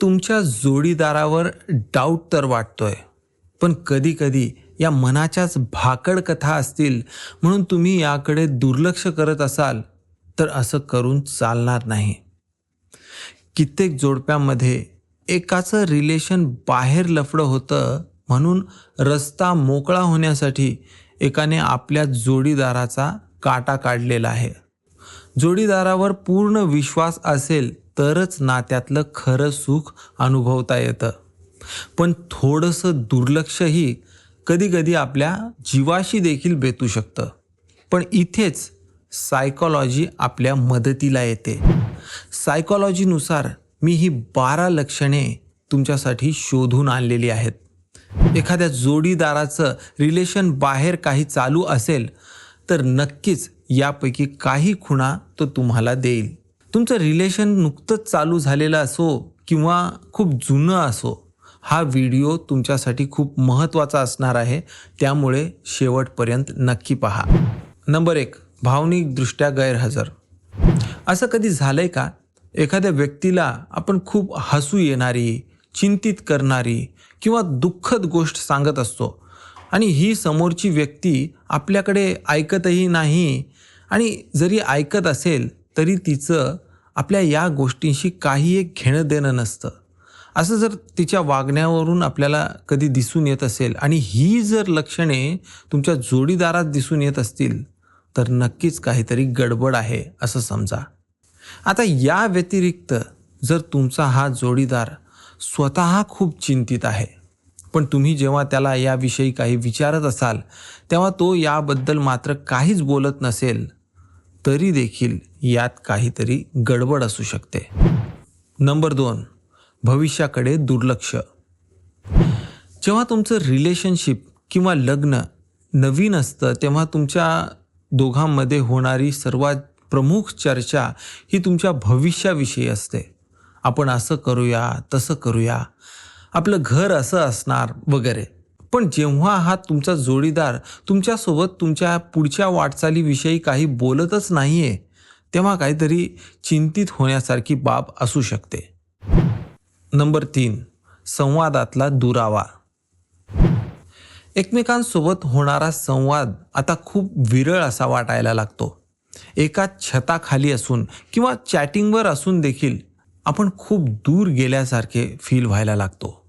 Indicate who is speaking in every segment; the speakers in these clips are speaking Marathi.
Speaker 1: तुमच्या जोडीदारावर डाऊट तर वाटतोय पण कधी कधी या मनाच्याच भाकड कथा असतील म्हणून तुम्ही याकडे दुर्लक्ष करत असाल तर असं करून चालणार नाही. कित्येक जोडप्यामध्ये एकाचं रिलेशन बाहेर लफडं होतं म्हणून रस्ता मोकळा होण्यासाठी एकाने आपल्या जोडीदाराचा काटा काढलेला आहे. जोडीदारावर पूर्ण विश्वास असेल तरच नात्यातलं खरं सुख अनुभवता येतं. पण थोडंसं दुर्लक्षही कधीकधी आपल्या जीवाशी देखील बेतू शकतं. पण इथेच सायकॉलॉजी आपल्या मदतीला येते. सायकॉलॉजीनुसार मी ही बारा लक्षणे तुमच्यासाठी शोधून आणलेली आहेत. एखाद्या जोडीदाराचं रिलेशन बाहेर काही चालू असेल तर नक्कीच यापैकी काही खुणा तो तुम्हाला देईल. तुमचं रिलेशन नुकतंच चालू झालेलं असो किंवा खूप जुनं असो हा व्हिडिओ तुमच्यासाठी खूप महत्त्वाचा असणार आहे. त्यामुळे शेवटपर्यंत नक्की पहा. नंबर एक भावनिकदृष्ट्या गैरहजर. असं कधी झालं आहे का? एखाद्या व्यक्तीला आपण खूप हसू येणारी चिंतित करणारी किंवा दुःखद गोष्ट सांगत असतो आणि ही समोरची व्यक्ती आपल्याकडे ऐकतही नाही आणि जरी ऐकत असेल तरी तिचं आपल्या या गोष्टींशी काही एक घेणं देणं नसतं. असं जर तिच्या वागण्यावरून आपल्याला कधी दिसून येत असेल आणि ही जर लक्षणे तुमच्या जोडीदारात दिसून येत असतील तर नक्कीच काहीतरी गडबड आहे असं समजा. आता या व्यतिरिक्त जर तुमचा हा जोडीदार स्वतः खूप चिंतित आहे पण तुम्ही जेव्हा त्याला याविषयी काही विचारत असाल तेव्हा तो याबद्दल मात्र काहीच बोलत नसेल तरी देखील यात काहीतरी गडबड असू शकते. नंबर दोन भविष्याकडे दुर्लक्ष. जेव्हा तुमचं रिलेशनशिप किंवा लग्न नवीन असतं तेव्हा तुमच्या दोघांमध्ये होणारी सर्वात प्रमुख चर्चा ही तुमच्या भविष्याविषयी असते. आपण असं करूया तसं करूया. आपलं घर असं असणार वगैरे. पण जेव्हा हा तुमचा जोडीदार तुमच्यासोबत तुमच्या पुढच्या वाटचालीविषयी काही बोलतच नाही आहे तेव्हा काहीतरी चिंतित होण्यासारखी बाब असू शकते. नंबर तीन संवादातला दुरावा. एकमेकांसोबत होणारा संवाद आता खूप विरळ असा वाटायला लागतो. एका छताखाली असून किंवा चॅटिंगवर असून देखील आपण खूप दूर गेल्यासारखे फील व्हायला लागतो.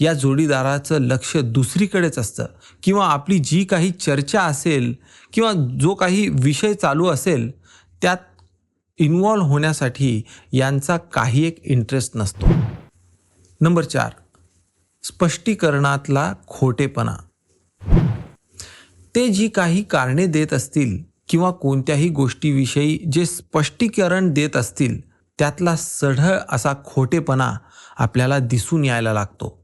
Speaker 1: या जोडीदाराचं लक्ष दुसरीकडेच असतं. किंवा आपली जी काही चर्चा असेल किंवा जो काही विषय चालू असेल त्यात इन्वॉल्व होण्यासाठी यांचा काही एक इंटरेस्ट नसतो. नंबर चार स्पष्टीकरणातला खोटेपणा. ते जी काही कारणे देत असतील किंवा कोणत्याही गोष्टीविषयी जे स्पष्टीकरण देत असतील त्यातला सढळ असा खोटेपणा आपल्याला दिसून यायला लागतो.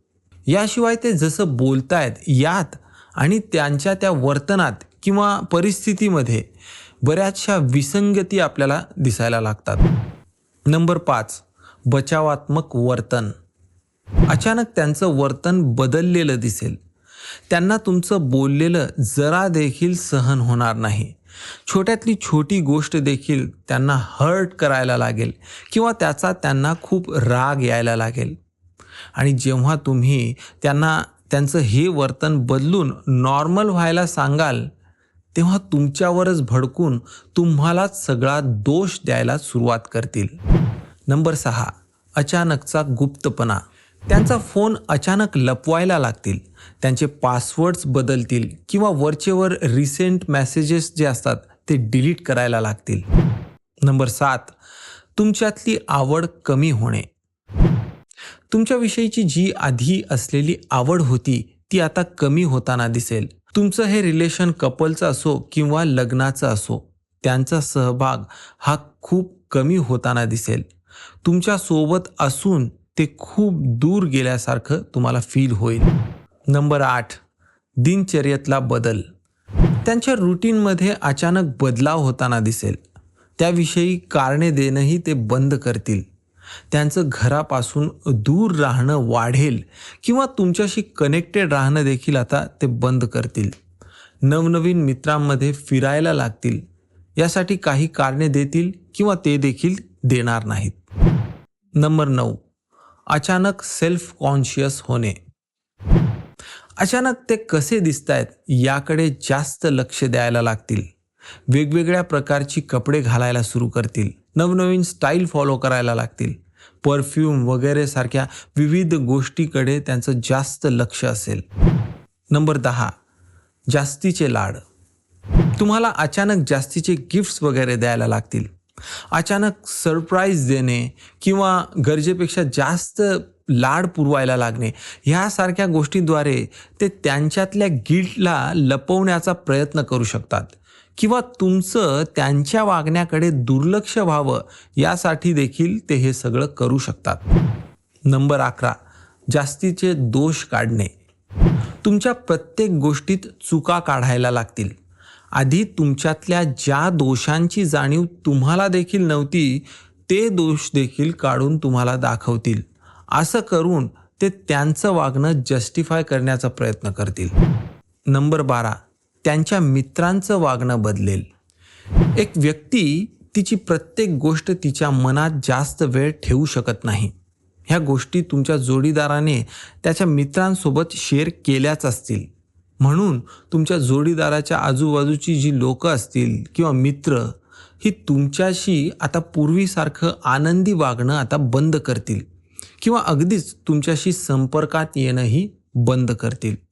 Speaker 1: याशिवाय ते जसं बोलतायत यात आणि त्यांच्या त्या वर्तनात किंवा परिस्थितीमध्ये बऱ्याचशा विसंगती आपल्याला दिसायला लागतात. नंबर पाच बचावात्मक वर्तन. अचानक त्यांचं वर्तन बदललेलं दिसेल. त्यांना तुमचं बोललेलं जरा देखील सहन होणार नाही. छोट्यातली छोटी गोष्ट देखील त्यांना हर्ट करायला लागेल किंवा त्याचा त्यांना खूप राग यायला लागेल. आणि जेव्हा तुम्ही त्यांना त्यांचं हे वर्तन बदलून नॉर्मल व्हायला सांगाल तेव्हा तुमच्यावरच भडकून तुम्हालाच सगळा दोष द्यायला सुरुवात करतील. नंबर सहा अचानकचा गुप्तपणा. त्यांचा फोन अचानक लपवायला लागतील. त्यांचे पासवर्ड्स बदलतील किंवा वरचेवर रिसेंट मेसेजेस जे असतात ते डिलीट करायला लागतील. नंबर सात तुमच्यातली आवड कमी होणे. तुमच्याविषयीची जी आधी असलेली आवड होती ती आता कमी होताना दिसेल. तुमचं हे रिलेशन कपलचं असो किंवा लग्नाचं असो त्यांचा सहभाग हा खूप कमी होताना दिसेल. तुमच्यासोबत असून ते खूप दूर गेल्यासारखं तुम्हाला फील होईल. नंबर आठ दिनचर्येतला बदल. त्यांच्या रुटीनमध्ये अचानक बदलाव होताना दिसेल. त्याविषयी कारणे देणंही ते बंद करतील. त्यांचं घरापासून दूर राहणं वाढेल किंवा तुमच्याशी कनेक्टेड राहणं देखील आता ते बंद करतील. नवनवीन मित्रांमध्ये फिरायला लागतील. यासाठी काही कारणे देतील किंवा ते देखील देणार नाहीत. नंबर नऊ. अचानक सेल्फ कॉन्शियस होणे. अचानक ते कसे दिसत आहेत याकडे जास्त लक्ष द्यायला लागतील. वेगवेगळ्या प्रकारची कपडे घालायला सुरू करतील. नवनवीन स्टाईल फॉलो करायला लागतील. परफ्यूम वगैरे सारख्या विविध गोष्टीकडे त्यांचं जास्त लक्ष असेल. नंबर दहा जास्तीचे लाड. तुम्हाला अचानक जास्तीचे गिफ्ट्स वगैरे द्यायला लागतील. अचानक सरप्राईज देणे किंवा गरजेपेक्षा जास्त लाड पुरवायला लागणे ह्यासारख्या गोष्टींद्वारे ते त्यांच्यातल्या गिल्टला लपवण्याचा प्रयत्न करू शकतात. किंवा तुमचं त्यांच्या वागण्याकडे दुर्लक्ष व्हावं यासाठी देखील ते हे सगळं करू शकतात. नंबर अकरा जास्तीचे दोष काढणे. तुमच्या प्रत्येक गोष्टीत चुका काढायला लागतील. आधी तुमच्यातल्या ज्या दोषांची जाणीव तुम्हाला देखील नव्हती ते दोष देखील काढून तुम्हाला दाखवतील. असं करून ते त्यांचं वागणं जस्टिफाय करण्याचा प्रयत्न करतील. नंबर बारा त्यांच्या मित्रांचं वागणं बदलेल. एक व्यक्ती तिची प्रत्येक गोष्ट तिच्या मनात जास्त वेळ ठेवू शकत नाही. ह्या गोष्टी तुमच्या जोडीदाराने त्याच्या मित्रांसोबत शेअर केल्याच असतील. म्हणून तुमच्या जोडीदाराच्या आजूबाजूची जी लोकं असतील किंवा मित्र ही तुमच्याशी आता पूर्वीसारखं आनंदी वागणं आता बंद करतील. किंवा अगदीच तुमच्याशी संपर्कात येणंही बंद करतील.